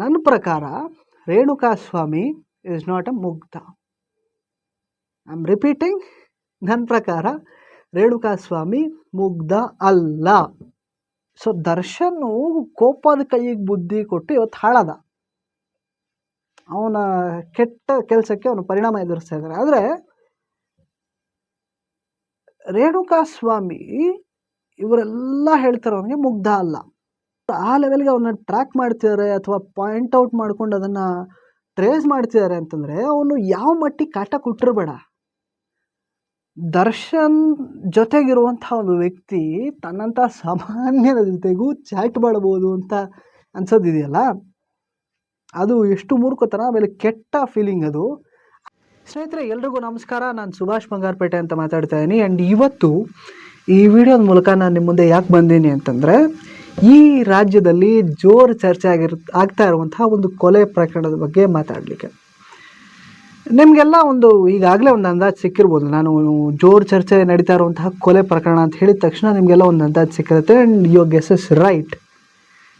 ನನ್ನ ಪ್ರಕಾರ Renuka Swamy is not a ಮುಗ್ಧ ಐ ಆಮ್ ರಿಪೀಟಿಂಗ್ ನನ್ನ ಪ್ರಕಾರ ರೇಣುಕಾ ಸ್ವಾಮಿ ಮುಗ್ಧ ಅಲ್ಲ. ಸೊ ದರ್ಶನ್ ಕೋಪದ ಕೈಗೆ ಬುದ್ಧಿ ಕೊಟ್ಟು ಇವತ್ತು ಹಾಳದ. ಅವನ ಕೆಟ್ಟ ಕೆಲಸಕ್ಕೆ ಅವನು ಪರಿಣಾಮ ಎದುರಿಸ್ತಾ ಇದ್ದಾರೆ. ಆದರೆ ರೇಣುಕಾ ಸ್ವಾಮಿ ಇವರೆಲ್ಲ ಹೇಳ್ತಾರೆ ಅವನಿಗೆ ಮುಗ್ಧ ಅಲ್ಲ. ಆ ಲೆವೆಲ್ಗೆ ಅವನ್ನ ಟ್ರ್ಯಾಕ್ ಮಾಡ್ತಿದ್ದಾರೆ ಅಥವಾ ಪಾಯಿಂಟ್ ಔಟ್ ಮಾಡ್ಕೊಂಡು ಅದನ್ನು ಟ್ರೇಸ್ ಮಾಡ್ತಿದ್ದಾರೆ ಅಂತಂದರೆ ಅವನು ಯಾವ ಮಟ್ಟಿಗೆ ಕಾಟ ಕೊಟ್ಟಿರಬೇಡ ದರ್ಶನ್ ಜೊತೆಗಿರುವಂಥ ಒಂದು ವ್ಯಕ್ತಿ ತನ್ನಂಥ ಸಾಮಾನ್ಯರ ಜೊತೆಗೂ ಚಾಟ್ ಮಾಡಬಹುದು ಅಂತ ಅನ್ಸೋದಿದೆಯಲ್ಲ? ಅದು ಎಷ್ಟು ಮೂರ್ಖತನ, ಆಮೇಲೆ ಕೆಟ್ಟ ಫೀಲಿಂಗ್ ಅದು. ಸ್ನೇಹಿತರೆ, ಎಲ್ರಿಗೂ ನಮಸ್ಕಾರ. ನಾನು ಸುಭಾಷ್ ಬಂಗಾರಪೇಟೆ ಅಂತ ಮಾತಾಡ್ತಾ ಇದ್ದೀನಿ. ಆ್ಯಂಡ್ ಇವತ್ತು ಈ ವಿಡಿಯೋದ ಮೂಲಕ ನಾನು ನಿಮ್ಮ ಮುಂದೆ ಯಾಕೆ ಬಂದೀನಿ ಅಂತಂದರೆ ಈ ರಾಜ್ಯದಲ್ಲಿ ಜೋರು ಚರ್ಚೆ ಆಗಿರ್ ಆಗ್ತಾ ಇರುವಂತಹ ಒಂದು ಕೊಲೆ ಪ್ರಕರಣದ ಬಗ್ಗೆ ಮಾತಾಡಲಿಕ್ಕೆ. ನಿಮಗೆಲ್ಲ ಒಂದು ಈಗಾಗಲೇ ಒಂದು ಅಂದಾಜು ಸಿಕ್ಕಿರ್ಬೋದು. ನಾನು ಜೋರು ಚರ್ಚೆ ನಡೀತಾ ಇರುವಂತಹ ಕೊಲೆ ಪ್ರಕರಣ ಅಂತ ಹೇಳಿದ ತಕ್ಷಣ ನಿಮಗೆಲ್ಲ ಒಂದು ಅಂದಾಜು ಸಿಕ್ಕಿರುತ್ತೆ. And you guess is right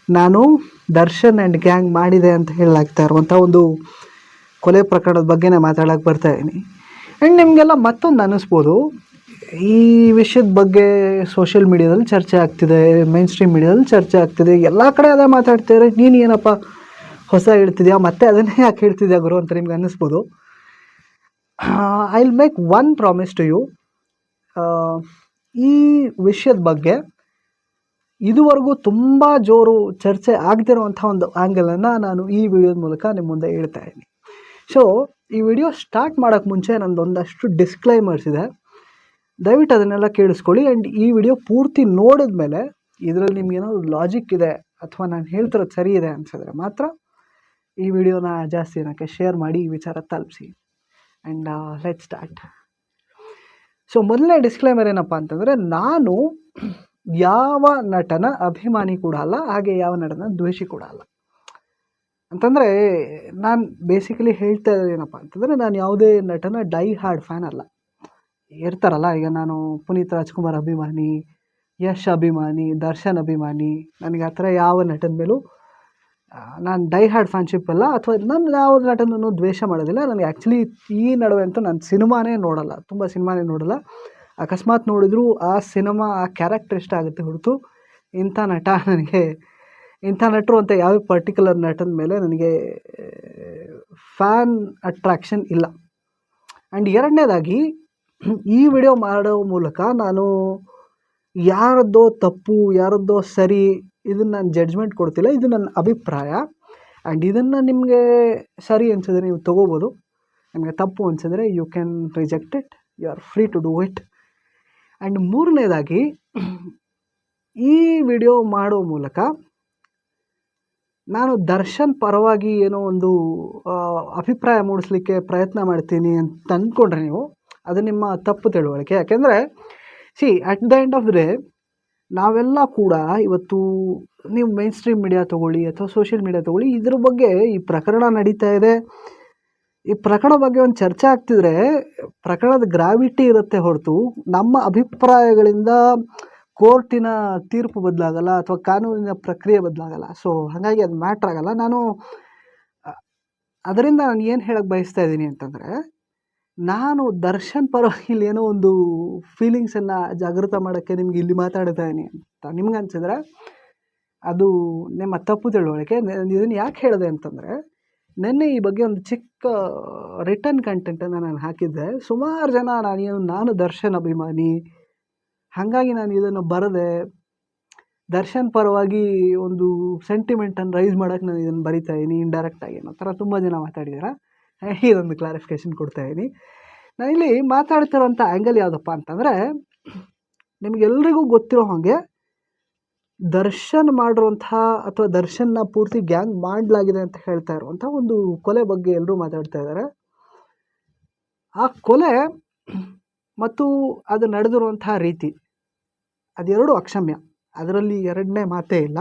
ನಾನು ದರ್ಶನ್ ಆ್ಯಂಡ್ ಗ್ಯಾಂಗ್ ಮಾಡಿದೆ ಅಂತ ಹೇಳಲಾಗ್ತಾ ಇರುವಂಥ ಒಂದು ಕೊಲೆ ಪ್ರಕರಣದ ಬಗ್ಗೆನೇ ಮಾತಾಡೋಕೆ ಬರ್ತಾ ಇದ್ದೀನಿ. ಆ್ಯಂಡ್ ನಿಮಗೆಲ್ಲ ಮತ್ತೊಂದು ಅನ್ನಿಸ್ಬೋದು ಈ ವಿಷಯದ ಬಗ್ಗೆ ಸೋಷಿಯಲ್ ಮೀಡಿಯಾದಲ್ಲಿ ಚರ್ಚೆ ಆಗ್ತಿದೆ ಮೈನ್ ಸ್ಟ್ರೀಮ್ ಮೀಡಿಯಾದಲ್ಲಿ ಚರ್ಚೆ ಆಗ್ತಿದೆ. ಎಲ್ಲ ಕಡೆ ಅದೇ ಮಾತಾಡ್ತಿದ್ದಾರೆ ನೀನು ಏನಪ್ಪ ಹೊಸ ಹೇಳ್ತಿದ್ಯಾ? ಮತ್ತೆ ಅದನ್ನೇ ಯಾಕೆ ಹೇಳ್ತಿದ್ಯಾ ಗುರು ಅಂತ ನಿಮ್ಗೆ ಅನ್ನಿಸ್ಬೋದು. I will make one promise to you ಈ ವಿಷಯದ ಬಗ್ಗೆ ಇದುವರೆಗೂ ತುಂಬ ಜೋರು ಚರ್ಚೆ ಆಗದಿರುವಂಥ ಒಂದು ಆ್ಯಂಗಲನ್ನು ನಾನು ಈ ವಿಡಿಯೋದ ಮೂಲಕ ನಿಮ್ಮ ಮುಂದೆ ಹೇಳ್ತಾ ಇದ್ದೀನಿ. ಸೊ ಈ ವಿಡಿಯೋ ಸ್ಟಾರ್ಟ್ ಮಾಡೋಕ್ಕೆ ಮುಂಚೆ ನಂದು ಒಂದಷ್ಟು ಡಿಸ್ಕ್ಲೈಮರ್ಸ್ ಇದೆ. ದಯವಿಟ್ಟು ಅದನ್ನೆಲ್ಲ ಕೇಳಿಸ್ಕೊಳ್ಳಿ. ಆ್ಯಂಡ್ ಈ ವಿಡಿಯೋ ಪೂರ್ತಿ ನೋಡಿದ ಮೇಲೆ ಇದರಲ್ಲಿ ನಿಮ್ಗೆ ಏನಾದರೂ ಲಾಜಿಕ್ ಇದೆ ಅಥವಾ ನಾನು ಹೇಳ್ತಿರೋದು ಸರಿ ಇದೆ ಅನ್ಸಿದ್ರೆ ಮಾತ್ರ ಈ ವಿಡಿಯೋನ ಜಾಸ್ತಿ ಏನಕ್ಕೆ ಶೇರ್ ಮಾಡಿ, ಈ ವಿಚಾರ ತಲುಪಿಸಿ. ಆ್ಯಂಡ್ ಲೆಟ್ ಸ್ಟಾರ್ಟ್ ಸೊ ಮೊದಲನೇ ಡಿಸ್ಕ್ಲೈಮರ್ ಏನಪ್ಪ ಅಂತಂದರೆ ನಾನು ಯಾವ ನಟನ ಅಭಿಮಾನಿ ಕೂಡ ಅಲ್ಲ, ಹಾಗೆ ಯಾವ ನಟನ ದ್ವೇಷಿ ಕೂಡ ಅಲ್ಲ. ಅಂತಂದರೆ ನಾನು ಬೇಸಿಕಲಿ ಹೇಳ್ತಾ ಇರೋದು ಅಂತಂದರೆ ನಾನು ಯಾವುದೇ ನಟನ ಡೈ ಹಾರ್ಡ್ ಫ್ಯಾನ್ ಅಲ್ಲ. ಇರ್ತಾರಲ್ಲ, ಈಗ ನಾನು ಪುನೀತ್ ರಾಜ್ಕುಮಾರ್ ಅಭಿಮಾನಿ, ಯಶ್ ಅಭಿಮಾನಿ, ದರ್ಶನ್ ಅಭಿಮಾನಿ, ನನಗೆ ಆ ಥರ ಯಾವ ನಟನ ಮೇಲೂ ನಾನು ಡೈ ಹಾರ್ಡ್ ಫ್ಯಾನ್ಶಿಪ್ ಅಲ್ಲ, ಅಥವಾ ನಾನು ಯಾವ ನಟನೂ ದ್ವೇಷ ಮಾಡೋದಿಲ್ಲ. ನನಗೆ ಆ್ಯಕ್ಚುಲಿ ಈ ನಡುವೆ ಅಂತೂ ನಾನು ಸಿನಿಮಾನೇ ನೋಡಲ್ಲ, ತುಂಬ ಸಿನಿಮಾನೇ ನೋಡಲ್ಲ. ಅಕಸ್ಮಾತ್ ನೋಡಿದರೂ ಆ ಸಿನಿಮಾ, ಆ ಕ್ಯಾರೆಕ್ಟರ್ ಇಷ್ಟ ಆಗುತ್ತೆ ಹೊರತು ಇಂಥ ನಟ ನನಗೆ, ಇಂಥ ನಟರು ಅಂತ ಯಾವ ಪರ್ಟಿಕ್ಯುಲರ್ ನಟನ ಮೇಲೆ ನನಗೆ ಫ್ಯಾನ್ ಅಟ್ರಾಕ್ಷನ್ ಇಲ್ಲ. ಆ್ಯಂಡ್ ಎರಡನೇದಾಗಿ ಈ ವಿಡಿಯೋ ಮಾಡೋ ಮೂಲಕ ನಾನು ಯಾರದ್ದೋ ತಪ್ಪು, ಯಾರದ್ದೋ ಸರಿ ಇದನ್ನು ನಾನು ಜಡ್ಜ್ಮೆಂಟ್ ಕೊಡ್ತಿಲ್ಲ, ಇದು ನನ್ನ ಅಭಿಪ್ರಾಯ. ಆ್ಯಂಡ್ ಇದನ್ನು ನಿಮಗೆ ಸರಿ ಅನಿಸಿದ್ರೆ ನೀವು ತೊಗೋಬೋದು. ನಿಮಗೆ ತಪ್ಪು ಅನಿಸಿದ್ರೆ you can reject it you are free to do it and ಮೂರನೇದಾಗಿ, ಈ ವಿಡಿಯೋ ಮಾಡೋ ಮೂಲಕ ನಾನು ದರ್ಶನ್ ಪರವಾಗಿ ಏನೋ ಒಂದು ಅಭಿಪ್ರಾಯ ಮೂಡಿಸ್ಲಿಕ್ಕೆ ಪ್ರಯತ್ನ ಮಾಡ್ತೀನಿ ಅಂತ ಅಂದ್ಕೊಂಡ್ರೆ ನೀವು ಅದು ನಿಮ್ಮ ತಪ್ಪು ತಿಳುವಳಿಕೆ. ಯಾಕೆಂದರೆ see at the end of the day ನಾವೆಲ್ಲ ಕೂಡ ಇವತ್ತು ನೀವು ಮೈನ್ ಸ್ಟ್ರೀಮ್ ಮೀಡಿಯಾ ತೊಗೊಳ್ಳಿ ಅಥವಾ ಸೋಷಿಯಲ್ ಮೀಡಿಯಾ ತೊಗೊಳ್ಳಿ, ಇದ್ರ ಬಗ್ಗೆ ಈ ಪ್ರಕರಣ ನಡೀತಾ ಇದೆ. ಈ ಪ್ರಕರಣ ಬಗ್ಗೆ ಒಂದು ಚರ್ಚೆ ಆಗ್ತಿದ್ರೆ, ಪ್ರಕರಣದ ಗ್ರಾವಿಟಿ ಇರುತ್ತೆ ಹೊರತು. ನಮ್ಮ ಅಭಿಪ್ರಾಯಗಳಿಂದ ಕೋರ್ಟಿನ ತೀರ್ಪು ಬದಲಾಗಲ್ಲ ಅಥವಾ ಕಾನೂನಿನ ಪ್ರಕ್ರಿಯೆ ಬದಲಾಗಲ್ಲ. ಸೊ ಹಾಗಾಗಿ ಅದು ಮ್ಯಾಟ್ರ್ ಆಗಲ್ಲ. ನಾನು ಅದರಿಂದ ನಾನು ಏನು ಹೇಳಕ್ಕೆ ಬಯಸ್ತಾ ಇದ್ದೀನಿ ಅಂತಂದರೆ ನಾನು ದರ್ಶನ್ ಪರವಾಗಿ ಏನೋ ಒಂದು ಫೀಲಿಂಗ್ಸನ್ನು ಜಾಗೃತ ಮಾಡೋಕ್ಕೆ ನಿಮ್ಗೆ ಇಲ್ಲಿ ಮಾತಾಡ್ತಾ ಇದ್ದೀನಿ ಅಂತ ನಿಮ್ಗೆ ಅನ್ಸಿದ್ರೆ ಅದು ನಿಮ್ಮ ತಪ್ಪು ತಿಳುವಳಿಕೆ. ಇದನ್ನು ಯಾಕೆ ಹೇಳಿದೆ ಅಂತಂದರೆ, ನಿನ್ನೆ ಈ ಬಗ್ಗೆ ಒಂದು ಚಿಕ್ಕ ರಿಟರ್ನ್ ಕಂಟೆಂಟನ್ನು ನಾನು ಹಾಕಿದ್ದೆ. ಸುಮಾರು ಜನ ನಾನು ನಾನು ದರ್ಶನ್ ಅಭಿಮಾನಿ. ಹಾಗಾಗಿ ನಾನು ಇದನ್ನು ಬರದೆ, ದರ್ಶನ್ ಪರವಾಗಿ ಒಂದು ಸೆಂಟಿಮೆಂಟನ್ನು ರೈಸ್ ಮಾಡೋಕ್ಕೆ ನಾನು ಇದನ್ನು ಬರಿತಾ ಇದ್ದೀನಿ ಇಂಡೈರೆಕ್ಟಾಗಿ ಅನ್ನೋ ಥರ ತುಂಬ ಜನ ಮಾತಾಡಿದಾರೆ. ಇದೊಂದು ಕ್ಲಾರಿಫಿಕೇಶನ್ ಕೊಡ್ತಾ ಇದ್ದೀನಿ. ನಾನು ಇಲ್ಲಿ ಮಾತಾಡ್ತಿರೋಂಥ ಆ್ಯಂಗಲ್ ಯಾವುದಪ್ಪ ಅಂತಂದರೆ, ನಿಮಗೆಲ್ರಿಗೂ ಗೊತ್ತಿರೋ ಹಾಗೆ ದರ್ಶನ್ ಮಾಡಿರುವಂಥ ಅಥವಾ ದರ್ಶನ್ನ ಪೂರ್ತಿ ಗ್ಯಾಂಗ್ ಮಾಡಲಾಗಿದೆ ಅಂತ ಹೇಳ್ತಾ ಇರುವಂಥ ಒಂದು ಕೊಲೆ ಬಗ್ಗೆ ಎಲ್ಲರೂ ಮಾತಾಡ್ತಾ ಇದ್ದಾರೆ. ಆ ಕೊಲೆ ಮತ್ತು ಅದು ನಡೆದಿರುವಂಥ ರೀತಿ, ಅದೆರಡು ಅಕ್ಷಮ್ಯ. ಅದರಲ್ಲಿ ಎರಡನೇ ಮಾತೇ ಇಲ್ಲ.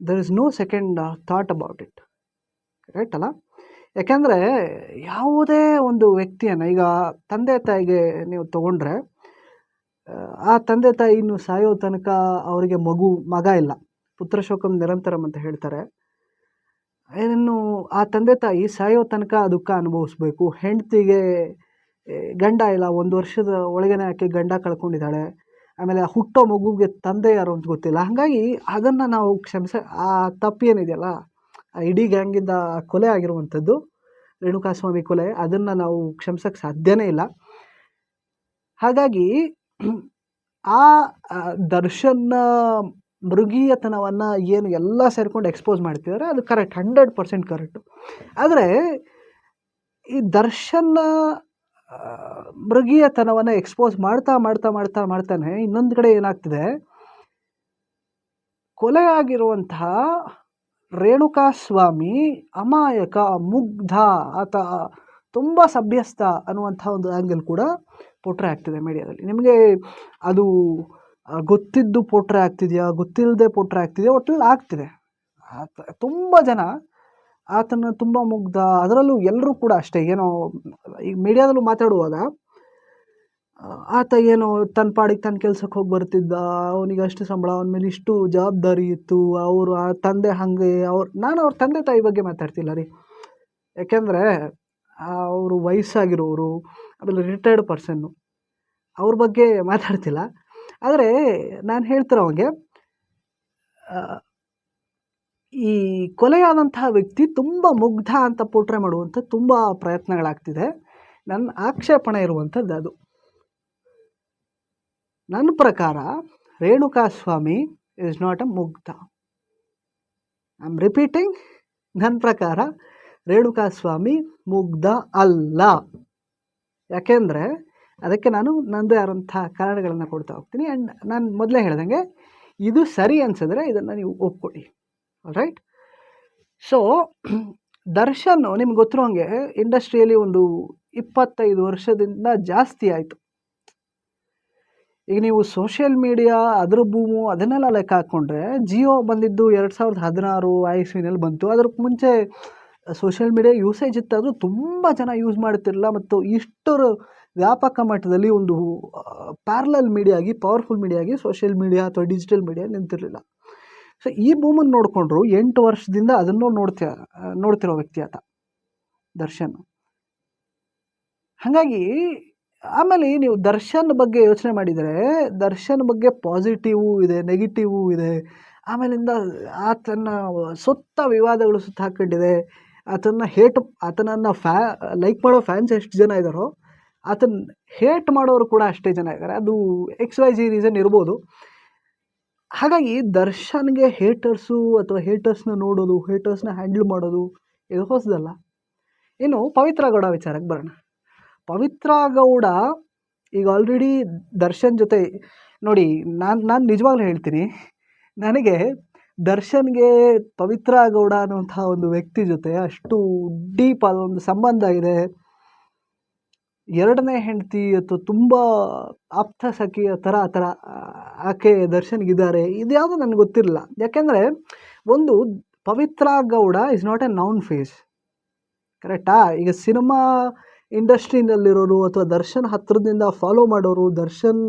There is no second thought about it right ಅಲ್ಲ? ಯಾಕೆಂದರೆ ಯಾವುದೇ ಒಂದು ವ್ಯಕ್ತಿಯನ್ನು, ಈಗ ತಂದೆ ತಾಯಿಗೆ ನೀವು ತಗೊಂಡ್ರೆ, ಆ ತಂದೆ ತಾಯಿ ಇನ್ನು ಸಾಯೋ ತನಕ ಅವರಿಗೆ ಮಗು, ಮಗ ಇಲ್ಲ. ಪುತ್ರ ಶೋಕಂ ನಿರಂತರಂ ಅಂತ ಹೇಳ್ತಾರೆ. ಏನನ್ನು ಆ ತಂದೆ ತಾಯಿ ಸಾಯೋ ತನಕ ದುಃಖ ಅನುಭವಿಸ್ಬೇಕು. ಹೆಂಡತಿಗೆ ಗಂಡ ಇಲ್ಲ, ಒಂದು ವರ್ಷದ ಒಳಗೇನೆ ಆಕೆ ಗಂಡ ಕಳ್ಕೊಂಡಿದ್ದಾಳೆ. ಆಮೇಲೆ ಹುಟ್ಟೋ ಮಗುಗೆ ತಂದೆ ಯಾರು ಅಂತ ಗೊತ್ತಿಲ್ಲ. ಹಾಗಾಗಿ ಅದನ್ನು ನಾವು ಕ್ಷಮಿಸ, ಆ ತಪ್ಪು ಏನಿದೆಯಲ್ಲ ಇಡೀ ಗ್ಯಾಂಗಿಂದ ಕೊಲೆ ಆಗಿರುವಂಥದ್ದು ರೇಣುಕಾಸ್ವಾಮಿ ಕೊಲೆ. ಅದನ್ನು ನಾವು ಕ್ಷಮಿಸೋಕ್ಕೆ ಸಾಧ್ಯನೇ ಇಲ್ಲ. ಹಾಗಾಗಿ ಆ ದರ್ಶನ ದರ್ಶನ್ನ ಮೃಗೀಯತನವನ್ನು ಏನು ಎಲ್ಲ ಸೇರ್ಕೊಂಡು ಎಕ್ಸ್ಪೋಸ್ ಮಾಡ್ತಿದ್ದಾರೆ ಅದು ಕರೆಕ್ಟ್ ಹಂಡ್ರೆಡ್ ಪರ್ಸೆಂಟ್ ಕರೆಕ್ಟು ಆದರೆ ಈ ದರ್ಶನ್ನ ಮೃಗೀಯತನವನ್ನು ಎಕ್ಸ್ಪೋಸ್ ಮಾಡ್ತಾ ಮಾಡ್ತಾ ಮಾಡ್ತಾ, ಮಾಡ್ತಾನೆ ಇನ್ನೊಂದು ಕಡೆ ಏನಾಗ್ತಿದೆ ಕೊಲೆಯಾಗಿರುವಂತಹ ರೇಣುಕಾಸ್ವಾಮಿ ಅಮಾಯಕ, ಮುಗ್ಧ, ಆತ ತುಂಬ ಸಭ್ಯಸ್ಥ ಅನ್ನುವಂಥ ಒಂದು ಆ್ಯಂಗಲ್ ಕೂಡ ಪೋಟ್ರೆ ಆಗ್ತಿದೆ ಮೀಡಿಯಾದಲ್ಲಿ ನಿಮಗೆ ಅದು ಗೊತ್ತಿದ್ದು ಪೋಟ್ರೆ ಆಗ್ತಿದೆಯಾ ಗೊತ್ತಿಲ್ಲದೆ ಪೋಟ್ರೆ ಆಗ್ತಿದೆಯಾ ಒಟ್ಟಲ್ಲಿ ಆಗ್ತಿದೆ. ತುಂಬ ಜನ, ಆತನ ತುಂಬ ಮುಗ್ಧ, ಅದರಲ್ಲೂ ಎಲ್ಲರೂ ಕೂಡ ಅಷ್ಟೇ. ಏನೋ ಈಗ ಮೀಡಿಯಾದಲ್ಲೂ ಮಾತಾಡುವಾಗ ಆತ ಏನು ತನ್ನ ಪಾಡಿಗೆ ತನ್ನ ಕೆಲ್ಸಕ್ಕೆ ಹೋಗಿ ಬರ್ತಿದ್ದ. ಅವನಿಗೆ ಅಷ್ಟು ಸಂಬಳ, ಅವ್ನ ಮೇಲೆ ಇಷ್ಟು ಜವಾಬ್ದಾರಿ ಇತ್ತು. ಅವರು ಆ ತಂದೆ ಹಾಗೆ, ಅವ್ರು, ನಾನು ಅವ್ರ ತಂದೆ ತಾಯಿ ಬಗ್ಗೆ ಮಾತಾಡ್ತಿಲ್ಲ ರೀ. ಯಾಕೆಂದರೆ ಅವರು ವಯಸ್ಸಾಗಿರೋರು, ಆಮೇಲೆ ರಿಟೈರ್ಡ್ ಪರ್ಸನ್ನು ಅವ್ರ ಬಗ್ಗೆ ಮಾತಾಡ್ತಿಲ್ಲ. ಆದರೆ ನಾನು ಹೇಳ್ತಿರೋ ಅವಂಗೆ ಈ ಕೊಲೆಯಾದಂತಹ ವ್ಯಕ್ತಿ ತುಂಬ ಮುಗ್ಧ ಅಂತ ಪೋಟ್ರೆ ಮಾಡುವಂಥ ತುಂಬ ಪ್ರಯತ್ನಗಳಾಗ್ತಿದೆ. ನನ್ನ ಆಕ್ಷೇಪಣೆ ಇರುವಂಥದ್ದು ಅದು. ನನ್ನ ಪ್ರಕಾರ Renuka Swamy is not a ಮುಗ್ಧ ಐ ಆಮ್ ರಿಪೀಟಿಂಗ್ ನನ್ನ ಪ್ರಕಾರ ರೇಣುಕಾ ಸ್ವಾಮಿ ಮುಗ್ಧ ಅಲ್ಲ. ಯಾಕೆಂದರೆ ಅದಕ್ಕೆ ನಾನು ನಂದೇ ಆದಂಥ ಕಾರಣಗಳನ್ನು ಕೊಡ್ತಾ ಹೋಗ್ತೀನಿ. ಆ್ಯಂಡ್ ನಾನು ಮೊದಲೇ ಹೇಳ್ದಂಗೆ ಇದು ಸರಿ ಅನ್ಸಿದ್ರೆ ಇದನ್ನು ನೀವು ಒಪ್ಕೊಳ್ಳಿ ರೈಟ್ ಸೊ ದರ್ಶನ್, ನಿಮ್ಗೆ ಗೊತ್ತಿರೋ ಹಾಗೆ ಇಂಡಸ್ಟ್ರಿಯಲ್ಲಿ ಒಂದು ಇಪ್ಪತ್ತೈದು ವರ್ಷದಿಂದ ಜಾಸ್ತಿ ಆಯಿತು. ಈಗ ನೀವು ಸೋಷಿಯಲ್ ಮೀಡಿಯಾ ಅದರ ಬೂಮು ಅದನ್ನೆಲ್ಲ ಲೆಕ್ಕ ಹಾಕ್ಕೊಂಡ್ರೆ ಜಿಯೋ ಬಂದಿದ್ದು ಎರಡು ಸಾವಿರದ ಹದಿನಾರು ಐಸ್ವಿನಲ್ಲಿ ಬಂತು. ಅದಕ್ಕೆ ಮುಂಚೆ ಸೋಷಿಯಲ್ ಮೀಡಿಯಾ ಯೂಸೇಜ್ ಇತ್ತಾದರೂ ತುಂಬ ಜನ ಯೂಸ್ ಮಾಡ್ತಿರಲಿಲ್ಲ ಮತ್ತು ಇಷ್ಟರ ವ್ಯಾಪಕ ಮಟ್ಟದಲ್ಲಿ ಒಂದು ಪ್ಯಾರಲಲ್ ಮೀಡಿಯಾ ಆಗಿ ಪವರ್ಫುಲ್ ಮೀಡಿಯಾ ಆಗಿ ಸೋಷಿಯಲ್ ಮೀಡಿಯಾ ಅಥವಾ ಡಿಜಿಟಲ್ ಮೀಡಿಯಾ ನಿಂತಿರಲಿಲ್ಲ. ಸೊ ಈ ಭೂಮನ್ನು ನೋಡಿಕೊಂಡ್ರು ಎಂಟು ವರ್ಷದಿಂದ ಅದನ್ನು ನೋಡ್ತಿ ನೋಡ್ತಿರೋ ವ್ಯಕ್ತಿ ಆತ, ದರ್ಶನ್. ಹಾಗಾಗಿ ಆಮೇಲೆ ನೀವು ದರ್ಶನ್ ಬಗ್ಗೆ ಯೋಚನೆ ಮಾಡಿದರೆ, ದರ್ಶನ್ ಬಗ್ಗೆ ಪಾಸಿಟಿವು ಇದೆ ನೆಗೆಟಿವು ಇದೆ. ಆಮೇಲಿಂದ ಆತನ ಸುತ್ತ ವಿವಾದಗಳು ಸುತ್ತ ಹಾಕ್ಕೊಂಡಿದೆ ಆತನ ಹೇಟ್ ಆತನನ್ನು ಫ್ಯಾ ಲೈಕ್ ಮಾಡೋ ಫ್ಯಾನ್ಸ್ ಎಷ್ಟು ಜನ ಇದ್ದಾರೋ ಆತನ ಹೇಟ್ ಮಾಡೋರು ಕೂಡ ಅಷ್ಟೇ ಜನ ಇದ್ದಾರೆ ಅದು ಎಕ್ಸ್ ವೈ ಜಿ ರೀಸನ್ ಇರ್ಬೋದು. ಹಾಗಾಗಿ ದರ್ಶನ್ಗೆ ಹೇಟರ್ಸು ಅಥವಾ ಹೇಟರ್ಸ್ನ ನೋಡೋದು ಹೇಟರ್ಸ್ನ ಹ್ಯಾಂಡಲ್ ಮಾಡೋದು, ಇದು ಹೊಸದಲ್ಲ. ಇನ್ನು ಪವಿತ್ರ ಗೌಡ ವಿಚಾರಕ್ಕೆ ಬರೋಣ. ಪವಿತ್ರ ಗೌಡ ಈಗ ಆಲ್ರೆಡಿ ದರ್ಶನ್ ಜೊತೆ ನೋಡಿ ನಾನು ನಾನು ನಿಜವಾಗ್ಲೂ ಹೇಳ್ತೀನಿ ನನಗೆ ದರ್ಶನ್ಗೆ ಪವಿತ್ರ ಗೌಡ ಅನ್ನುವಂಥ ಒಂದು ವ್ಯಕ್ತಿ ಜೊತೆ ಅಷ್ಟು ಡೀಪ್ ಆದ ಒಂದು ಸಂಬಂಧ ಇದೆ. ಎರಡನೇ ಹೆಂಡತಿ ಅಥವಾ ತುಂಬ ಆಪ್ತ ಸಖಿಯ ಥರ ಆ ಥರ ಆ, ಆಕೆ ದರ್ಶನ್ಗಿದ್ದಾರೆ. ಇದ್ಯಾವುದು ನನಗೆ ಗೊತ್ತಿರಲಿಲ್ಲ ಯಾಕೆಂದರೆ ಒಂದು Pavithra Gowda is not a known face ಕರೆಕ್ಟಾ ಈಗ ಸಿನಿಮಾ ಇಂಡಸ್ಟ್ರಿನಲ್ಲಿರೋರು ಅಥವಾ ದರ್ಶನ್ ಹತ್ತಿರದಿಂದ ಫಾಲೋ ಮಾಡೋರು ದರ್ಶನ್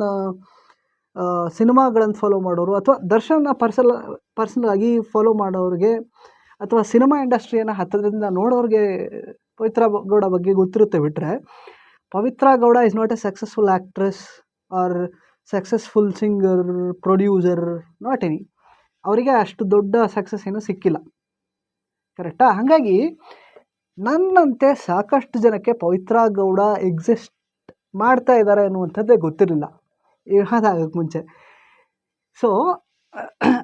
ಸಿನಿಮಾಗಳನ್ನು ಫಾಲೋ ಮಾಡೋರು ಅಥವಾ ದರ್ಶನ್ನ ಪರ್ಸಲ್ ಪರ್ಸನಲ್ ಆಗಿ ಫಾಲೋ ಮಾಡೋರಿಗೆ ಅಥವಾ ಸಿನಿಮಾ ಇಂಡಸ್ಟ್ರಿಯನ್ನು ಹತ್ತಿರದಿಂದ ನೋಡೋರಿಗೆ ಪವಿತ್ರ ಗೌಡ ಬಗ್ಗೆ ಗೊತ್ತಿರುತ್ತೆ ಬಿಟ್ಟರೆ Pavithra Gowda is not a successful actress or successful singer producer not any ಅವರಿಗೆ ಅಷ್ಟು ದೊಡ್ಡ ಸಕ್ಸಸ್ ಏನೂ ಸಿಕ್ಕಿಲ್ಲ. ಕರೆಕ್ಟಾ ಹಾಗಾಗಿ ನನ್ನಂತೆ ಸಾಕಷ್ಟು ಜನಕ್ಕೆ ಪವಿತ್ರ ಗೌಡ ಎಕ್ಸಿಸ್ಟ್ ಮಾಡ್ತಾ ಇದ್ದಾರೆ ಅನ್ನುವಂಥದ್ದೇ ಗೊತ್ತಿರಲಿಲ್ಲ. ಇರೋದಾಗಕ್ಕೆ ಮುಂಚೆ. ಸೊ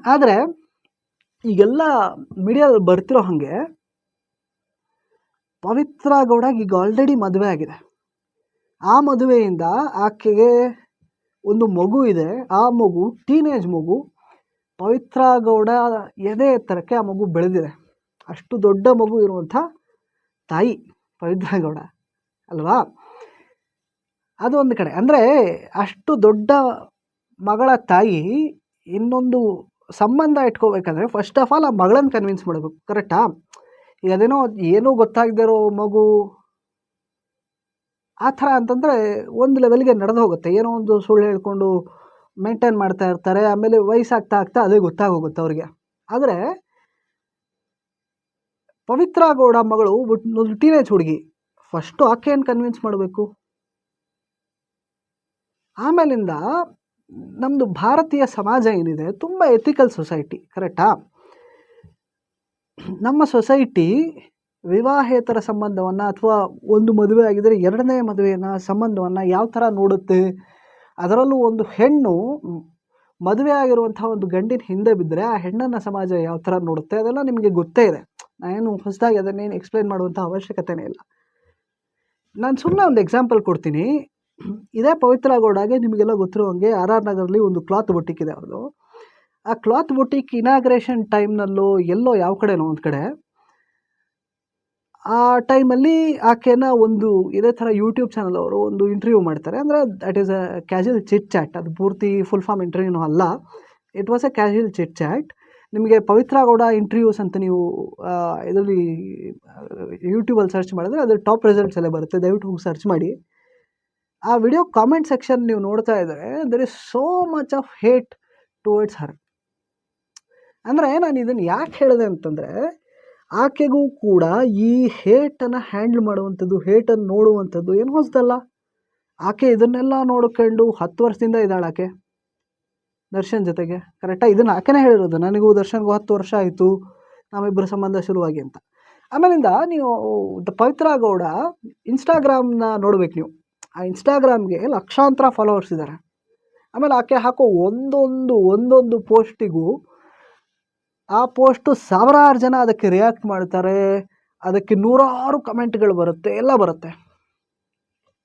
ಆದರೆ ಈಗೆಲ್ಲ ಮೀಡಿಯಾದಲ್ಲಿ ಬರ್ತಿರೋ ಹಾಗೆ ಪವಿತ್ರ ಗೌಡಗೆ ಈಗ ಆಲ್ರೆಡಿ ಮದುವೆ ಆಗಿದೆ. ಆ ಮದುವೆಯಿಂದ ಆಕೆಗೆ ಒಂದು ಮಗು ಇದೆ. ಆ ಮಗು ಟೀನೇಜ್ ಮಗು, ಪವಿತ್ರ ಗೌಡ ಎದೆ ಎತ್ತರಕ್ಕೆ ಆ ಮಗು ಬೆಳೆದಿದೆ. ಅಷ್ಟು ದೊಡ್ಡ ಮಗು ಇರುವಂಥ ತಾಯಿ ಪವಿತ್ರ ಗೌಡ ಅಲ್ವಾ? ಅದು ಒಂದು ಕಡೆ. ಅಂದರೆ ಅಷ್ಟು ದೊಡ್ಡ ಮಗಳ ತಾಯಿ ಇನ್ನೊಂದು ಸಂಬಂಧ ಇಟ್ಕೋಬೇಕಂದ್ರೆ ಫಸ್ಟ್ ಆಫ್ ಆಲ್ ಆ ಮಗಳನ್ನು ಕನ್ವಿನ್ಸ್ ಮಾಡಬೇಕು. ಕರೆಕ್ಟಾ ಈಗ ಅದೇನೋ ಏನೂ ಗೊತ್ತಾಗದಿರೋ ಮಗು ಆ ಥರ ಅಂತಂದರೆ ಒಂದು ಲೆವೆಲ್ಗೆ ನಡೆದು ಹೋಗುತ್ತೆ. ಏನೋ ಒಂದು ಸುಳ್ಳು ಹೇಳ್ಕೊಂಡು ಮೇಂಟೈನ್ ಮಾಡ್ತಾ ಇರ್ತಾರೆ, ಆಮೇಲೆ ವಯಸ್ಸಾಗ್ತಾ ಆಗ್ತಾ ಅದೇ ಗೊತ್ತಾಗೋಗುತ್ತೆ ಅವ್ರಿಗೆ. ಆದರೆ ಪವಿತ್ರ ಗೌಡ ಮಗಳು ಟೀನೇಜ್ ಹುಡುಗಿ. ಫಸ್ಟು ಆಕೆಯನ್ನು ಕನ್ವಿನ್ಸ್ ಮಾಡಬೇಕು. ಆಮೇಲಿಂದ ನಮ್ಮದು ಭಾರತೀಯ ಸಮಾಜ ಏನಿದೆ, ತುಂಬ ಎಥಿಕಲ್ ಸೊಸೈಟಿ ಕರೆಕ್ಟಾ ನಮ್ಮ ಸೊಸೈಟಿ ವಿವಾಹೇತರ ಸಂಬಂಧವನ್ನು ಅಥವಾ ಒಂದು ಮದುವೆ ಆಗಿದ್ದರೆ ಎರಡನೇ ಮದುವೆಯನ್ನ ಸಂಬಂಧವನ್ನು ಯಾವ ಥರ ನೋಡುತ್ತೆ? ಅದರಲ್ಲೂ ಒಂದು ಹೆಣ್ಣು ಮದುವೆ ಆಗಿರುವಂಥ ಒಂದು ಗಂಡಿನ ಹಿಂದೆ ಬಿದ್ದರೆ ಆ ಹೆಣ್ಣನ್ನು ಸಮಾಜ ಯಾವ ಥರ ನೋಡುತ್ತೆ ಅದೆಲ್ಲ ನಿಮಗೆ ಗೊತ್ತೇ ಇದೆ. ನಾನೇನು ಹೊಸದಾಗಿ ಅದನ್ನೇನು ಎಕ್ಸ್ಪ್ಲೈನ್ ಮಾಡುವಂಥ ಅವಶ್ಯಕತೆನೇ ಇಲ್ಲ. ನಾನು ಸುಮ್ಮನೆ ಒಂದು ಎಕ್ಸಾಂಪಲ್ ಕೊಡ್ತೀನಿ. ಇದೇ ಪವಿತ್ರ ಗೌಡಾಗೆ ನಿಮಗೆಲ್ಲ ಗೊತ್ತಿರೋ ಹಂಗೆ ಆರ್ ಆರ್ ನಗರಲ್ಲಿ ಒಂದು ಕ್ಲಾತ್ ಬೊಟಿಕ್ ಇದೆ ಅವ್ರದ್ದು. ಆ ಕ್ಲಾತ್ ಬೊಟಿಕ್ ಇನಾಗ್ರೇಷನ್ ಟೈಮ್ನಲ್ಲೋ ಎಲ್ಲೋ ಯಾವ ಕಡೆನೋ ಒಂದು ಕಡೆ, ಆ ಟೈಮಲ್ಲಿ ಆಕೆನ ಒಂದು ಇದೇ ಥರ ಯೂಟ್ಯೂಬ್ ಚಾನಲ್ ಅವರು ಒಂದು ಇಂಟರ್ವ್ಯೂ ಮಾಡ್ತಾರೆ. ಅಂದರೆ that is a casual chit chat ಅದು ಪೂರ್ತಿ ಫುಲ್ ಫಾರ್ಮ್ ಇಂಟರ್ವ್ಯೂನೂ ಅಲ್ಲ. It was a casual chit chat ನಿಮಗೆ ಪವಿತ್ರ ಗೌಡ ಇಂಟರ್ವ್ಯೂಸ್ ಅಂತ ನೀವು ಇದರಲ್ಲಿ ಯೂಟ್ಯೂಬಲ್ಲಿ ಸರ್ಚ್ ಮಾಡಿದ್ರೆ ಅದು ಟಾಪ್ ರಿಸಲ್ಟ್ಸ್ ಎಲ್ಲ ಬರುತ್ತೆ. ದಯವಿಟ್ಟು ಹೋಗಿ ಸರ್ಚ್ ಮಾಡಿ. ಆ ವಿಡಿಯೋ ಕಾಮೆಂಟ್ ಸೆಕ್ಷನ್ ನೀವು ನೋಡ್ತಾ ಇದ್ದರೆ there is so much of hate towards her ಅಂದರೆ ನಾನು ಇದನ್ನು ಯಾಕೆ ಹೇಳಿದೆ ಅಂತಂದರೆ, ಆಕೆಗೂ ಕೂಡ ಈ ಹೇಟನ್ನು ಹ್ಯಾಂಡ್ಲ್ ಮಾಡುವಂಥದ್ದು ಹೇಟನ್ನು ನೋಡುವಂಥದ್ದು ಏನು ಹೊಸದಲ್ಲ. ಆಕೆ ಇದನ್ನೆಲ್ಲ ನೋಡ್ಕೊಂಡು ಹತ್ತು ವರ್ಷದಿಂದ ಇದ್ದಾಳೆ ಆಕೆ. ದರ್ಶನ್ ಜೊತೆಗೆ. ಕರೆಕ್ಟಾಗಿ ಇದನ್ನು ಆಕೆನೇ ಹೇಳಿರೋದು, ನನಗೂ ದರ್ಶನ್ಗೂ ಹತ್ತು ವರ್ಷ ಆಯಿತು ನಾವಿಬ್ಬರ ಸಂಬಂಧ ಶುರುವಾಗಿ ಅಂತ. ಆಮೇಲಿಂದ ನೀವು ಪವಿತ್ರ ಗೌಡ ಇನ್ಸ್ಟಾಗ್ರಾಮ್ನ ನೋಡ್ಬೇಕು ನೀವು. ಆ ಇನ್ಸ್ಟಾಗ್ರಾಮ್ಗೆ ಲಕ್ಷಾಂತರ ಫಾಲೋವರ್ಸ್ ಇದ್ದಾರೆ ಆಮೇಲೆ ಆಕೆ ಹಾಕೋ ಒಂದೊಂದು ಒಂದೊಂದು ಪೋಸ್ಟಿಗೂ ಆ ಪೋಸ್ಟು ಸಾವಿರಾರು ಜನ ಅದಕ್ಕೆ ರಿಯಾಕ್ಟ್ ಮಾಡ್ತಾರೆ. ಅದಕ್ಕೆ ನೂರಾರು ಕಮೆಂಟ್ಗಳು ಬರುತ್ತೆ, ಎಲ್ಲ ಬರುತ್ತೆ.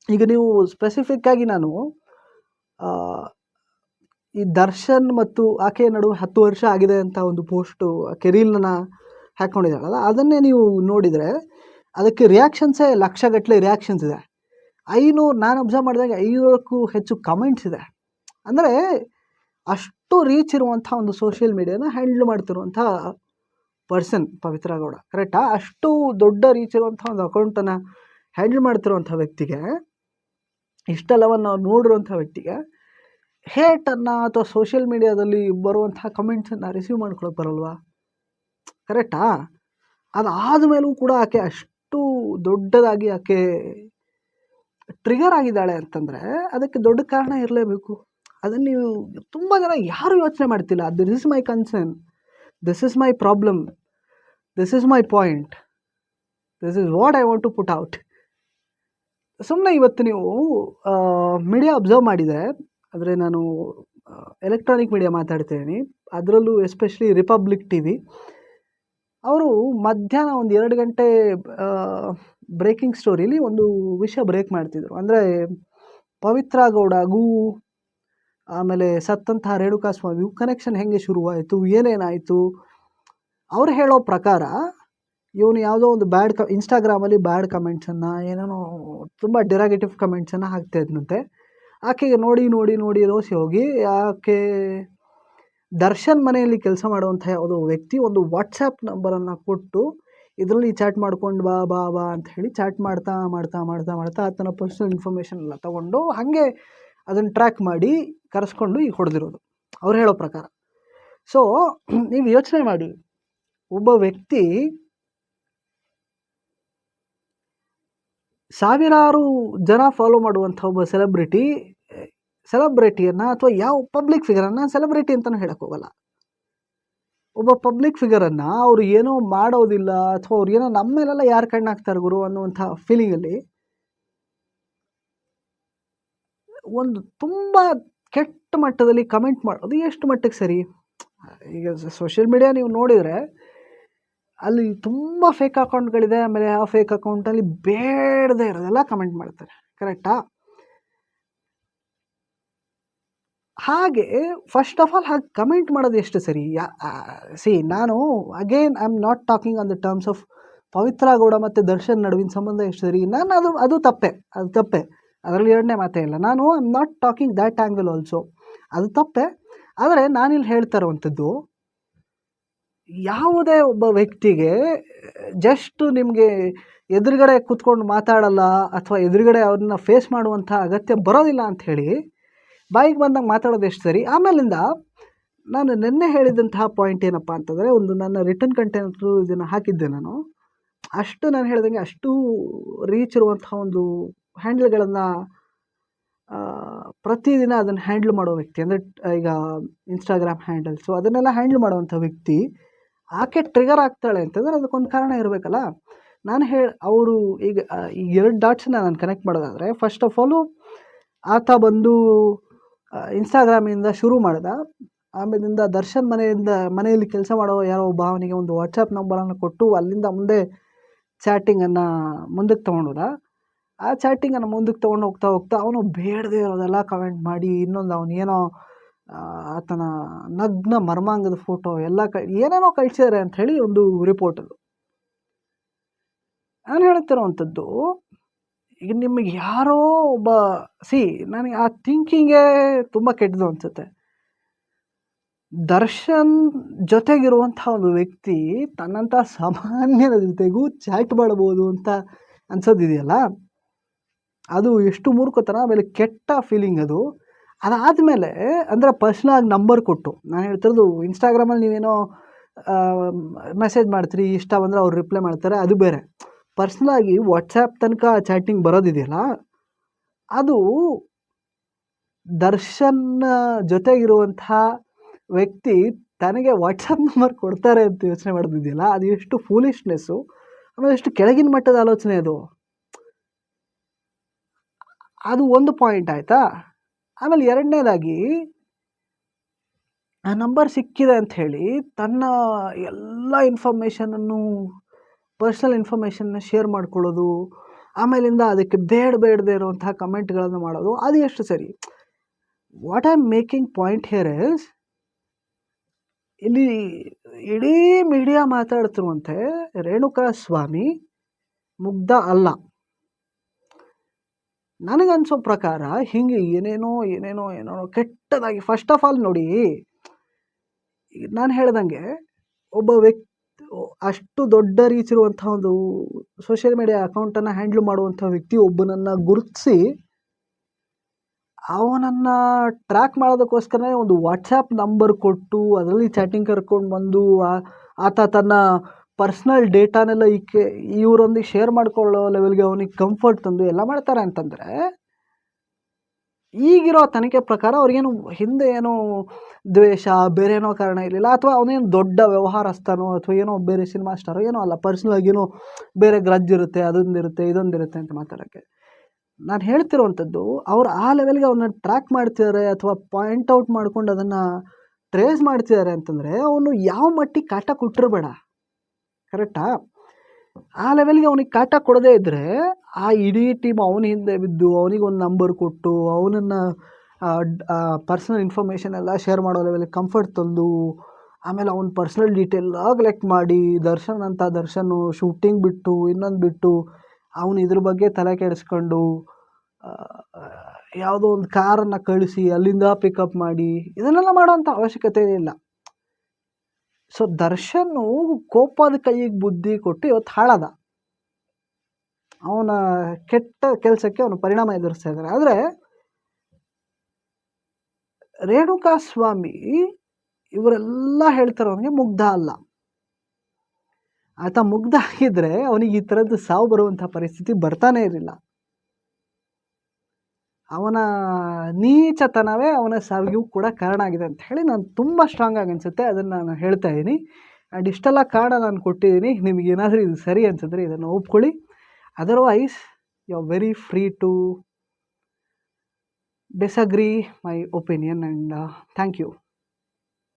ಈಗ ನೀವು ಸ್ಪೆಸಿಫಿಕ್ ಆಗಿ ನಾನು ಈ ದರ್ಶನ್ ಮತ್ತು ಆಕೆಯ ನಡುವೆ ಹತ್ತು ವರ್ಷ ಆಗಿದೆ ಅಂತ ಒಂದು ಪೋಸ್ಟು ಆಕೆ ರೀಲ್ನ ಹಾಕ್ಕೊಂಡಿದ್ದಾಳಲ್ಲ ಅದನ್ನೇ ನೀವು ನೋಡಿದರೆ ಅದಕ್ಕೆ ರಿಯಾಕ್ಷನ್ಸೇ ಲಕ್ಷಗಟ್ಟಲೆ ರಿಯಾಕ್ಷನ್ಸ್ ಇದೆ. ಐನೂರು ನಾನು ಅಬ್ಸರ್ವ್ ಮಾಡಿದಾಗ ಐನೂರಕ್ಕೂ ಹೆಚ್ಚು ಕಮೆಂಟ್ಸ್ ಇದೆ. ಅಂದರೆ ಅಷ್ಟು ರೀಚ್ ಇರುವಂಥ ಒಂದು ಸೋಷಿಯಲ್ ಮೀಡಿಯಾನ ಹ್ಯಾಂಡಲ್ ಮಾಡ್ತಿರುವಂಥ ಪರ್ಸನ್ ಪವಿತ್ರ ಗೌಡ ಕರೆಕ್ಟಾ ಅಷ್ಟು ದೊಡ್ಡ ರೀಚ್ ಇರುವಂಥ ಒಂದು ಅಕೌಂಟನ್ನು ಹ್ಯಾಂಡಲ್ ಮಾಡ್ತಿರುವಂಥ ವ್ಯಕ್ತಿಗೆ, ಇಷ್ಟೆಲ್ಲವನ್ನು ನೋಡಿರುವಂಥ ವ್ಯಕ್ತಿಗೆ ಹೇಟನ್ನು ಅಥವಾ ಸೋಷಿಯಲ್ ಮೀಡಿಯಾದಲ್ಲಿ ಬರುವಂಥ ಕಮೆಂಟ್ಸನ್ನು ರಿಸೀವ್ ಮಾಡ್ಕೊಳ್ಳೋಕೆ ಬರಲ್ವಾ? ಕರೆಕ್ಟಾ? ಅದಾದ ಮೇಲೂ ಕೂಡ ಆಕೆ ಅಷ್ಟು ದೊಡ್ಡದಾಗಿ ಆಕೆ ಟ್ರಿಗರ್ ಆಗಿದ್ದಾಳೆ ಅಂತಂದರೆ ಅದಕ್ಕೆ ದೊಡ್ಡ ಕಾರಣ ಇರಲೇಬೇಕು. ಅದನ್ನು ನೀವು ತುಂಬ ಜನ ಯಾರೂ ಯೋಚನೆ ಮಾಡ್ತಿಲ್ಲ. This is my concern this is my problem this is my point this is what I want to put out ಸುಮ್ಮನೆ ಇವತ್ತು ನೀವು ಮೀಡಿಯಾ ಅಬ್ಸರ್ವ್ ಮಾಡಿದರೆ ಅಂದರೆ ನಾನು ಎಲೆಕ್ಟ್ರಾನಿಕ್ ಮೀಡಿಯಾ ಮಾತಾಡ್ತೇನೆ. ಅದರಲ್ಲೂ ಎಸ್ಪೆಷಲಿ ರಿಪಬ್ಲಿಕ್ ಟಿ ವಿ ಅವರು ಮಧ್ಯಾಹ್ನ ಒಂದು ಎರಡು ಗಂಟೆ ಬ್ರೇಕಿಂಗ್ ಸ್ಟೋರಿಲಿ ಒಂದು ವಿಷಯ ಬ್ರೇಕ್ ಮಾಡ್ತಿದ್ರು. ಅಂದರೆ ಪವಿತ್ರ ಗೌಡಗೂ ಆಮೇಲೆ ಸತ್ತಂತಹ ರೇಣುಕಾ ಸ್ವಾಮಿ ಕನೆಕ್ಷನ್ ಹೆಂಗೆ ಶುರುವಾಯಿತು, ಏನೇನಾಯಿತು? ಅವ್ರು ಹೇಳೋ ಪ್ರಕಾರ ಇವನು ಯಾವುದೋ ಒಂದು ಬ್ಯಾಡ್ ಕ ಇನ್ಸ್ಟಾಗ್ರಾಮಲ್ಲಿ ಬ್ಯಾಡ್ ಕಮೆಂಟ್ಸನ್ನು ಏನೇನೋ ತುಂಬ ಡೆರಾಗೇಟಿವ್ ಕಮೆಂಟ್ಸನ್ನು ಹಾಕ್ತಾ ಇದ್ನಂತೆ. ಆಕೆಗೆ ನೋಡಿ ನೋಡಿ ನೋಡಿ ರೋಸಿ ಹೋಗಿ, ಆಕೆ ದರ್ಶನ್ ಮನೆಯಲ್ಲಿ ಕೆಲಸ ಮಾಡುವಂಥ ಯಾವುದೋ ವ್ಯಕ್ತಿ ಒಂದು ವಾಟ್ಸಪ್ ನಂಬರನ್ನು ಕೊಟ್ಟು, ಇದರಲ್ಲಿ ಚಾಟ್ ಮಾಡ್ಕೊಂಡು ಬಾ ಬಾ ಬಾ ಅಂತ ಹೇಳಿ ಚಾಟ್ ಮಾಡ್ತಾ ಮಾಡ್ತಾ ಮಾಡ್ತಾ ಮಾಡ್ತಾ ಆತನ ಪರ್ಸ್ನಲ್ ಇನ್ಫಾರ್ಮೇಷನ್ ಎಲ್ಲ ತೊಗೊಂಡು ಹಾಗೆ ಅದನ್ನು ಟ್ರ್ಯಾಕ್ ಮಾಡಿ ಕರೆಸ್ಕೊಂಡು ಈಗ ಹೊಡೆದಿರೋದು. ಅವ್ರು ಹೇಳೋ ಪ್ರಕಾರ. ಸೊ ನೀವು ಯೋಚನೆ ಮಾಡಿ. ಒಬ್ಬ ವ್ಯಕ್ತಿ ಸಾವಿರಾರು ಜನ ಫಾಲೋ ಮಾಡುವಂಥ ಒಬ್ಬ ಸೆಲೆಬ್ರಿಟಿ ಸೆಲೆಬ್ರಿಟಿಯನ್ನು ಅಥವಾ ಯಾವ ಪಬ್ಲಿಕ್ ಫಿಗರನ್ನು ಸೆಲೆಬ್ರಿಟಿ ಅಂತಲೂ ಹೇಳೋಕ್ಕೋಗಲ್ಲ ಹೋಗಲ್ಲ. ಒಬ್ಬ ಪಬ್ಲಿಕ್ ಫಿಗರನ್ನು ಅವರು ಏನೋ ಮಾಡೋದಿಲ್ಲ ಅಥವಾ ಅವ್ರು ಏನೋ ನಮ್ಮ ಮೇಲೆಲ್ಲ ಯಾರು ಕಣ್ಣಾಗ್ತಾರೆ ಗುರು ಅನ್ನುವಂಥ ಫೀಲಿಂಗಲ್ಲಿ ಒಂದು ತುಂಬ ಕೆಟ್ಟ ಮಟ್ಟದಲ್ಲಿ ಕಮೆಂಟ್ ಮಾಡೋದು ಎಷ್ಟು ಮಟ್ಟಕ್ಕೆ ಸರಿ? ಈಗ ಸೋಷಿಯಲ್ ಮೀಡಿಯಾ ನೀವು ನೋಡಿದರೆ ಅಲ್ಲಿ ತುಂಬ ಫೇಕ್ ಅಕೌಂಟ್ಗಳಿದೆ ಆಮೇಲೆ ಆ ಫೇಕ್ ಅಕೌಂಟಲ್ಲಿ ಬೇಡದೇ ಇರೋದೆಲ್ಲ ಕಮೆಂಟ್ ಮಾಡ್ತಾರೆ ಕರೆಕ್ಟಾ ಹಾಗೆ ಫಸ್ಟ್ ಆಫ್ ಆಲ್ ಹಾಗೆ ಕಮೆಂಟ್ ಮಾಡೋದು ಎಷ್ಟು ಸರಿ? ಯಾ ಸಿ ನಾನು again I am not talking on the terms of Pavithra Gowda ಮತ್ತು ದರ್ಶನ್ ನಡುವಿನ ಸಂಬಂಧ ಎಷ್ಟು ಸರಿ? ನಾನು ಅದು ಅದು ತಪ್ಪೆ ಅದು ತಪ್ಪೆ. ಅದರಲ್ಲಿ ಎರಡನೇ ಮಾತೇ ಇಲ್ಲ. ನಾನು I am not talking that angle also ಅದು ತಪ್ಪೆ. ಆದರೆ ನಾನಿಲ್ಲಿ ಹೇಳ್ತಾ ಇರುವಂಥದ್ದು, ಯಾವುದೇ ಒಬ್ಬ ವ್ಯಕ್ತಿಗೆ ಜಸ್ಟ್ ನಿಮಗೆ ಎದುರುಗಡೆ ಕೂತ್ಕೊಂಡು ಮಾತಾಡಲ್ಲ ಅಥವಾ ಎದುರುಗಡೆ ಅವ್ರನ್ನ ಫೇಸ್ ಮಾಡುವಂಥ ಅಗತ್ಯ ಬರೋದಿಲ್ಲ ಅಂಥೇಳಿ ಬಾಯಿಗೆ ಬಂದಾಗ ಮಾತಾಡೋದು ಎಷ್ಟು ಸರಿ? ಆಮೇಲಿಂದ ನಾನು ನಿನ್ನೆ ಹೇಳಿದಂತಹ ಪಾಯಿಂಟ್ ಏನಪ್ಪ ಅಂತಂದರೆ ಒಂದು ನನ್ನ ರಿಟರ್ನ್ ಕಂಟೆಂಟು ಇದನ್ನು ಹಾಕಿದ್ದೆ ನಾನು. ಅಷ್ಟು ನಾನು ಹೇಳ್ದಂಗೆ ಅಷ್ಟು ರೀಚ್ ಇರುವಂಥ ಒಂದು ಹ್ಯಾಂಡ್ಲ್ಗಳನ್ನು ಪ್ರತಿದಿನ ಅದನ್ನು ಹ್ಯಾಂಡ್ಲ್ ಮಾಡೋ ವ್ಯಕ್ತಿ, ಅಂದರೆ ಈಗ ಇನ್ಸ್ಟಾಗ್ರಾಮ್ ಹ್ಯಾಂಡಲ್ಸು ಅದನ್ನೆಲ್ಲ ಹ್ಯಾಂಡ್ಲ್ ಮಾಡುವಂಥ ವ್ಯಕ್ತಿ ಆಕೆ ಟ್ರಿಗರ್ ಆಗ್ತಾಳೆ ಅಂತಂದರೆ ಅದಕ್ಕೊಂದು ಕಾರಣ ಇರಬೇಕಲ್ಲ. ನಾನು ಹೇಳಿ ಅವರು ಈಗ ಈ ಎರಡು ಡಾಟ್ಸನ್ನ ನಾನು ಕನೆಕ್ಟ್ ಮಾಡೋದಾದರೆ ಫಸ್ಟ್ ಆಫ್ ಆಲು ಆತ ಬಂದು ಇನ್ಸ್ಟಾಗ್ರಾಮಿಂದ ಶುರು ಮಾಡಿದ. ಆಮೇಲಿಂದ ದರ್ಶನ್ ಮನೆಯಿಂದ, ಮನೆಯಲ್ಲಿ ಕೆಲಸ ಮಾಡೋ ಯಾರೋ ಒಬ್ಬ ಅವನಿಗೆ ಒಂದು ವಾಟ್ಸಪ್ ನಂಬರನ್ನು ಕೊಟ್ಟು ಅಲ್ಲಿಂದ ಮುಂದೆ ಚಾಟಿಂಗನ್ನು ಮುಂದಕ್ಕೆ ತೊಗೊಂಡೋದ. ಆ ಚಾಟಿಂಗನ್ನು ಮುಂದಕ್ಕೆ ತೊಗೊಂಡು ಹೋಗ್ತಾ ಹೋಗ್ತಾ ಅವನು ಬೇಡದೇ ಇರೋದೆಲ್ಲ ಕಮೆಂಟ್ ಮಾಡಿ, ಇನ್ನೊಂದು ಅವನು ಏನೋ ಆತನ ನಗ್ನ ಮರ್ಮಾಂಗದ ಫೋಟೋ ಎಲ್ಲ ಕ, ಏನೇನೋ ಕಳಿಸಿದ್ದಾರೆ ಅಂಥೇಳಿ ಒಂದು ರಿಪೋರ್ಟ್ ಅದು. ನಾನು ಹೇಳ್ತಿರೋವಂಥದ್ದು ಈಗ ನಿಮಗೆ ಯಾರೋ ಒಬ್ಬ ಸಿ ನನಗೆ ಆ ಥಿಂಕಿಂಗೇ ತುಂಬ ಕೆಟ್ಟದು ಅನಿಸುತ್ತೆ. ದರ್ಶನ್ ಜೊತೆಗಿರುವಂಥ ಒಂದು ವ್ಯಕ್ತಿ ತನ್ನಂಥ ಸಾಮಾನ್ಯರ ಜೊತೆಗೂ ಚಾಟ್ ಮಾಡ್ಬೋದು ಅಂತ ಅನ್ಸೋದಿದೆಯಲ್ಲ? ಅದು ಎಷ್ಟು ಮೂರ್ಖತನ, ಆಮೇಲೆ ಕೆಟ್ಟ ಫೀಲಿಂಗ್ ಅದು. ಅದಾದಮೇಲೆ ಅಂದರೆ ಪರ್ಸ್ನಲಾಗಿ ನಂಬರ್ ಕೊಟ್ಟು, ನಾನು ಹೇಳ್ತಿರೋದು ಇನ್ಸ್ಟಾಗ್ರಾಮಲ್ಲಿ ನೀವೇನೋ ಮೆಸೇಜ್ ಮಾಡ್ತೀರಿ, ಇಷ್ಟ ಬಂದರೆ ಅವ್ರು ರಿಪ್ಲೈ ಮಾಡ್ತಾರೆ, ಅದು ಬೇರೆ. ಪರ್ಸ್ನಲಾಗಿ ವಾಟ್ಸಪ್ ತನಕ ಚಾಟಿಂಗ್ ಬರೋದಿದೆಯಲ್ಲ? ಅದು ದರ್ಶನ್ ಜೊತೆಗಿರುವಂತಹ ವ್ಯಕ್ತಿ ತನಗೆ ವಾಟ್ಸಪ್ ನಂಬರ್ ಕೊಡ್ತಾರೆ ಅಂತ ಯೋಚನೆ ಮಾಡೋದಿದೆಯಲ್ಲ ಅದು ಎಷ್ಟು ಫೂಲಿಶ್ನೆಸ್ಸು ಆಮೇಲೆ ಎಷ್ಟು ಕೆಳಗಿನ ಮಟ್ಟದ ಆಲೋಚನೆ ಅದು. ಅದು ಒಂದು ಪಾಯಿಂಟ್ ಆಯಿತಾ? ಆಮೇಲೆ ಎರಡನೇದಾಗಿ, ಆ ನಂಬರ್ ಸಿಕ್ಕಿದೆ ಅಂತ ಹೇಳಿ ತನ್ನ ಎಲ್ಲ ಇನ್ಫಾರ್ಮೇಷನನ್ನು ಪರ್ಸ್ನಲ್ ಇನ್ಫಾರ್ಮೇಷನ್ನ ಶೇರ್ ಮಾಡ್ಕೊಳ್ಳೋದು, ಆಮೇಲಿಂದ ಅದಕ್ಕೆ ಬೇಡ, ಬೇಡದೇ ಇರುವಂತಹ ಕಮೆಂಟ್ಗಳನ್ನು ಮಾಡೋದು, ಅದು ಎಷ್ಟು ಸರಿ. What I am making point here is ಇಲ್ಲಿ ಇಡೀ ಮೀಡಿಯಾ ಮಾತಾಡ್ತಿರುವಂತೆ ರೇಣುಕಾ ಸ್ವಾಮಿ ಮುಗ್ಧ ಅಲ್ಲ. ನನಗನ್ಸೋ ಪ್ರಕಾರ ಹಿಂಗೆ ಏನೇನೋ ಏನೇನೋ ಏನೇನೋ ಕೆಟ್ಟದಾಗಿ ಫಸ್ಟ್ ಆಫ್ ಆಲ್ ನೋಡಿ, ನಾನು ಹೇಳ್ದಂಗೆ ಒಬ್ಬ ವ್ಯಕ್ತಿ ಅಷ್ಟು ದೊಡ್ಡ ರೀಚ್ ಇರುವಂಥ ಒಂದು ಸೋಷಿಯಲ್ ಮೀಡಿಯಾ ಅಕೌಂಟನ್ನು ಹ್ಯಾಂಡ್ಲ್ ಮಾಡುವಂಥ ವ್ಯಕ್ತಿ ಒಬ್ಬನನ್ನು ಗುರುತಿಸಿ, ಅವನನ್ನು ಟ್ರ್ಯಾಕ್ ಮಾಡೋದಕ್ಕೋಸ್ಕರನೇ ಒಂದು ವಾಟ್ಸಾಪ್ ನಂಬರ್ ಕೊಟ್ಟು, ಅದರಲ್ಲಿ ಚಾಟಿಂಗ್ ಕರ್ಕೊಂಡು ಬಂದು ಆತ ತನ್ನ ಪರ್ಸ್ನಲ್ ಡೇಟಾನೆಲ್ಲ ಈಕೆ, ಇವರೊಂದಿಗೆ ಶೇರ್ ಮಾಡ್ಕೊಳ್ಳೋ ಲೆವೆಲ್ಗೆ ಅವನಿಗೆ ಕಂಫರ್ಟ್ ತಂದು ಎಲ್ಲ ಮಾಡ್ತಾರೆ ಅಂತಂದರೆ ಈಗಿರೋ ತನಿಖೆ ಪ್ರಕಾರ ಅವ್ರಿಗೇನು ಹಿಂದೆ ಏನು ದ್ವೇಷ, ಬೇರೆ ಏನೋ ಕಾರಣ ಇರಲಿಲ್ಲ, ಅಥವಾ ಅವನೇನು ದೊಡ್ಡ ವ್ಯವಹಾರಸ್ಥನೋ ಅಥವಾ ಏನೋ ಬೇರೆ ಸಿನಿಮಾ ಸ್ಟಾರೋ ಏನೋ ಅಲ್ಲ ಪರ್ಸ್ನಲಾಗಿ ಏನೋ ಬೇರೆ ಗ್ರಜ್ ಇರುತ್ತೆ ಅದೊಂದಿರುತ್ತೆ ಇದೊಂದಿರುತ್ತೆ ಅಂತ ಮಾತಾಡೋಕ್ಕೆ. ನಾನು ಹೇಳ್ತಿರುವಂಥದ್ದು ಅವ್ರು ಆ ಲೆವೆಲ್ಗೆ ಅವನ್ನ ಟ್ರ್ಯಾಕ್ ಮಾಡ್ತಿದ್ದಾರೆ ಅಥವಾ ಪಾಯಿಂಟ್ ಔಟ್ ಮಾಡ್ಕೊಂಡು ಅದನ್ನು ಟ್ರೇಸ್ ಮಾಡ್ತಿದ್ದಾರೆ ಅಂತಂದರೆ, ಅವನು ಯಾವ ಮಟ್ಟಿಗೆ ಕಾಟ ಕೊಟ್ಟಿರಬೇಡ. ಕರೆಕ್ಟಾ ಆ ಲೆವೆಲ್ಗೆ ಅವನಿಗೆ ಕಾಟ ಕೊಡದೇ ಇದ್ದರೆ ಆ ಇಡೀ ಟೀಮ್ ಅವನ ಹಿಂದೆ ಬಿದ್ದು, ಅವನಿಗೆ ಒಂದು ನಂಬರ್ ಕೊಟ್ಟು, ಅವನನ್ನು ಪರ್ಸ್ನಲ್ ಇನ್ಫಾರ್ಮೇಷನ್ ಎಲ್ಲ ಶೇರ್ ಮಾಡೋ ಲೆವೆಲ್ ಕಂಫರ್ಟ್ ತಂದು, ಆಮೇಲೆ ಅವನ ಪರ್ಸ್ನಲ್ ಡೀಟೇಲ್ ಕಲೆಕ್ಟ್ ಮಾಡಿ, ದರ್ಶನ್ ಅಂತ ದರ್ಶನ್ ಶೂಟಿಂಗ್ ಬಿಟ್ಟು, ಇನ್ನೊಂದು ಬಿಟ್ಟು, ಅವನು ಇದ್ರ ಬಗ್ಗೆ ತಲೆ ಕೆಡಿಸ್ಕೊಂಡು ಯಾವುದೋ ಒಂದು ಕಾರನ್ನು ಕಳಿಸಿ, ಅಲ್ಲಿಂದ ಪಿಕಪ್ ಮಾಡಿ, ಇದನ್ನೆಲ್ಲ ಮಾಡೋವಂಥ ಅವಶ್ಯಕತೆ ಇಲ್ಲ. ಸೊ ದರ್ಶನ್ನು ಕೋಪದ ಕೈಗೆ ಬುದ್ಧಿ ಕೊಟ್ಟು ಇವತ್ತು ಹಾಳಾದ. ಅವನ ಕೆಟ್ಟ ಕೆಲಸಕ್ಕೆ ಅವನು ಪರಿಣಾಮ ಎದುರಿಸ್ತಾ ಇದ್ದಾರೆ ಆದರೆ ರೇಣುಕಾ ಸ್ವಾಮಿ ಇವರೆಲ್ಲ ಹೇಳ್ತಾರೆ ಅವನಿಗೆ ಮುಗ್ಧ ಅಲ್ಲ. ಆತ ಮುಗ್ಧ ಆಗಿದ್ರೆ ಅವನಿಗೆ ಈ ಥರದ್ದು ಸಾವು ಬರುವಂಥ ಪರಿಸ್ಥಿತಿ ಬರ್ತಾನೆ ಇರಲಿಲ್ಲ. ಅವನ ನೀಚತನವೇ ಅವನ ಸಾವಿಗೂ ಕೂಡ ಕಾರಣ ಆಗಿದೆ ಅಂತ ಹೇಳಿ ನಾನು ತುಂಬ ಸ್ಟ್ರಾಂಗ್ ಆಗಿ ಅನಿಸುತ್ತೆ. ಅದನ್ನು ನಾನು ಹೇಳ್ತಾ ಇದ್ದೀನಿ ಆ್ಯಂಡ್ ಇಷ್ಟೆಲ್ಲ ಕಾರಣ ನಾನು ಕೊಟ್ಟಿದ್ದೀನಿ ನಿಮಗೆ ಏನಾದರೂ ಇದು ಸರಿ ಅನ್ಸಿದ್ರೆ ಇದನ್ನು ಒಪ್ಕೊಳ್ಳಿ. Otherwise you are very free to disagree my opinion and thank you